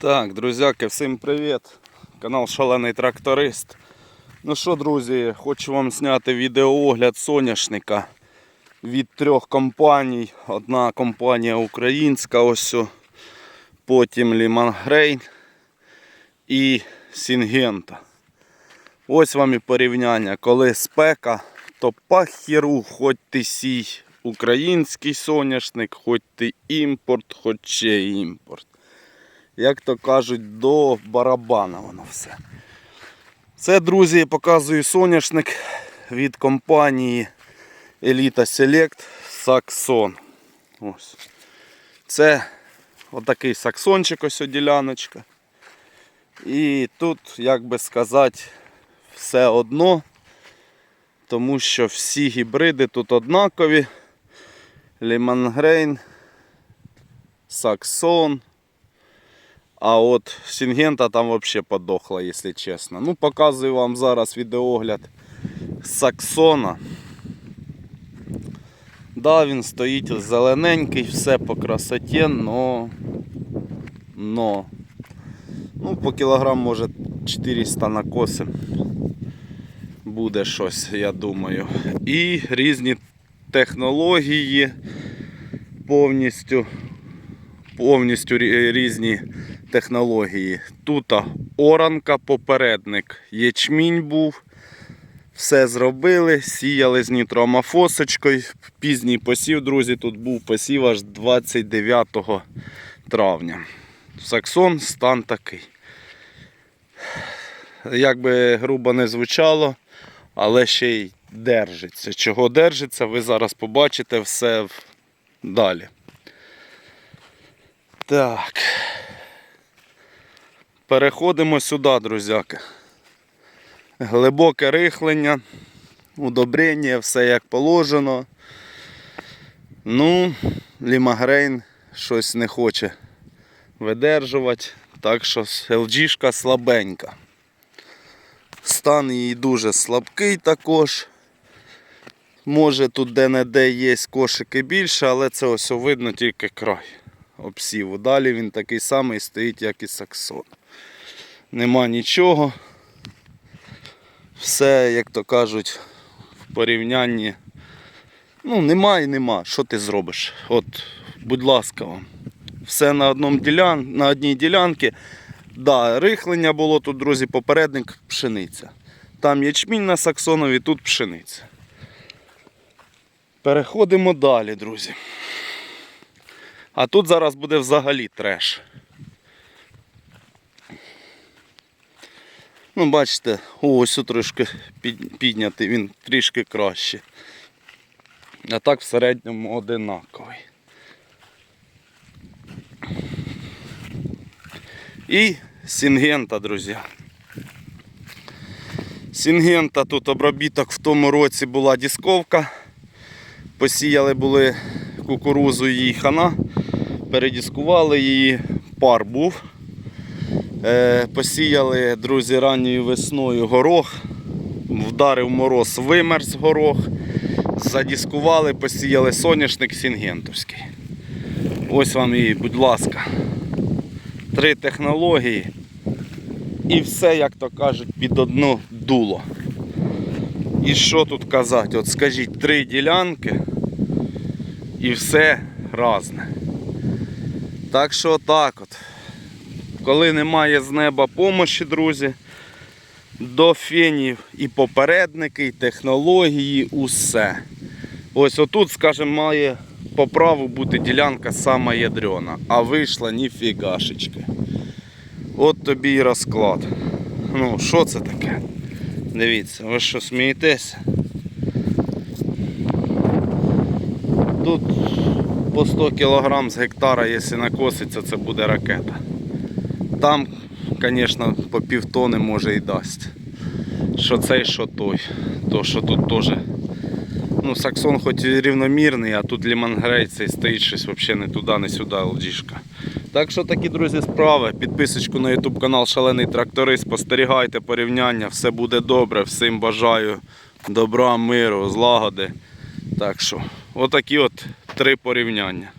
Так, друзяки, всім привіт! Канал Шалений Тракторист. Ну що, друзі, хочу вам зняти відеоогляд соняшника від трьох компаній. Одна компанія українська, ось. Потім Лімангрейн і Сінгента. Ось вам і порівняння. Коли спека, то пахіру, хоч ти сій український соняшник, хоч ти імпорт, хоч ще імпорт як то кажуть, до барабана воно все. Це, друзі, показую соняшник від компанії Elita Select Saxon. Ось. Це отакий саксончик, ось діляночка. І тут, як би сказати, все одно, тому що всі гібриди тут однакові. Лімангрейн, Саксон. А от Сінгента там взагалі подохла, якщо чесно. Ну, показую вам зараз відеогляд Саксона. Да, він стоїть зелененький, все по красоті, но, но. Ну, по кілограм, може 400 накосим. Буде щось, я думаю. І різні технології повністю повністю різні технології. Тут оранка, попередник, ячмінь був. Все зробили, сіяли з нітроамофосочкою. Пізній посів, друзі, тут був посів аж 29 травня. Саксон стан такий. Як би грубо не звучало, але ще й держиться. Чого держиться, ви зараз побачите все далі. Так. Переходимо сюди, друзяки. Глибоке рихлення, удобрення, все як положено. Ну, лімагрейн щось не хоче видержувати, так що LG слабенька. Стан її дуже слабкий також. Може тут де-не-де є кошики більше, але це ось видно тільки край обсіву. Далі він такий самий стоїть, як і саксон. Нема нічого. Все, як то кажуть, в порівнянні. Ну, нема і нема. Що ти зробиш? От, будь ласка вам. Все на ділян... на одній ділянці. Да, рихлення було тут, друзі, попередник пшениця. Там ячмінь на саксонові, тут пшениця. Переходимо далі, друзі. А тут зараз буде взагалі треш. Ну, бачите, ось трошки піднятий, він трішки краще. А так в середньому одинаковий. І Сінгента, друзі. Сінгента тут обробіток в тому році була дісковка. Посіяли були кукурузу її хана, передіскували її, пар був. Е, посіяли, друзі, ранньою весною горох, вдарив мороз, вимерз горох, задіскували, посіяли соняшник сінгентовський. Ось вам і, будь ласка, три технології. І все, як то кажуть, під одно дуло. І що тут казати? От скажіть, три ділянки і все разне. Так що так от. Коли немає з неба помощі, друзі, до фенів і попередники, і технології, усе. Ось отут, скажімо, має по праву бути ділянка сама ядрена, а вийшла ніфігашечки. От тобі і розклад. Ну, що це таке? Дивіться, ви що смієтеся? Тут по 100 кг з гектара, якщо накоситься, це буде ракета. Там, звісно, по півтони може і дасть. Що цей, що той. То що тут теж. Ну, саксон хоч і рівномірний, а тут лімангрей цей стоїть щось взагалі не туди, не сюди лджішка. Так що такі, друзі, справи. Підписочку на YouTube канал Шалений Тракторист. Спостерігайте порівняння, все буде добре. Всім бажаю добра, миру, злагоди. Так що, отакі от три порівняння.